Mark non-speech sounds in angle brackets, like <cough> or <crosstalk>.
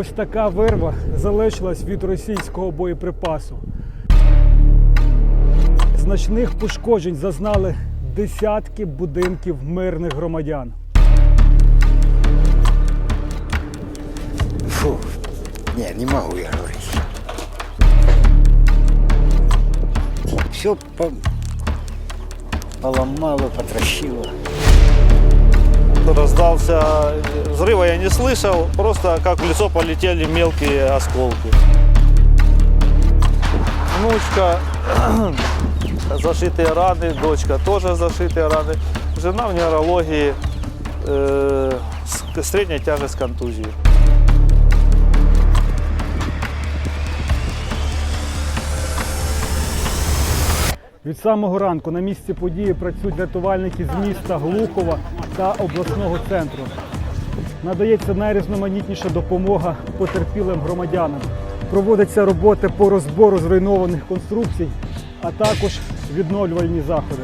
Ось така вирва залишилась від російського боєприпасу. Значних пошкоджень зазнали десятки будинків мирних громадян. Фу, не, не могу я говорить. Все по... поломало, потрощило раздался. Взрыва я не слышал, просто как в лицо полетели мелкие осколки. Внучка, <clears throat> зашитые раны, дочка тоже зашитые раны. Жена в неврологии, э, с- средняя тяжесть контузии. Від самого ранку на місці події працюють рятувальники з міста Глухова та обласного центру. Надається найрізноманітніша допомога потерпілим громадянам. Проводяться роботи по розбору зруйнованих конструкцій, а також відновлювальні заходи.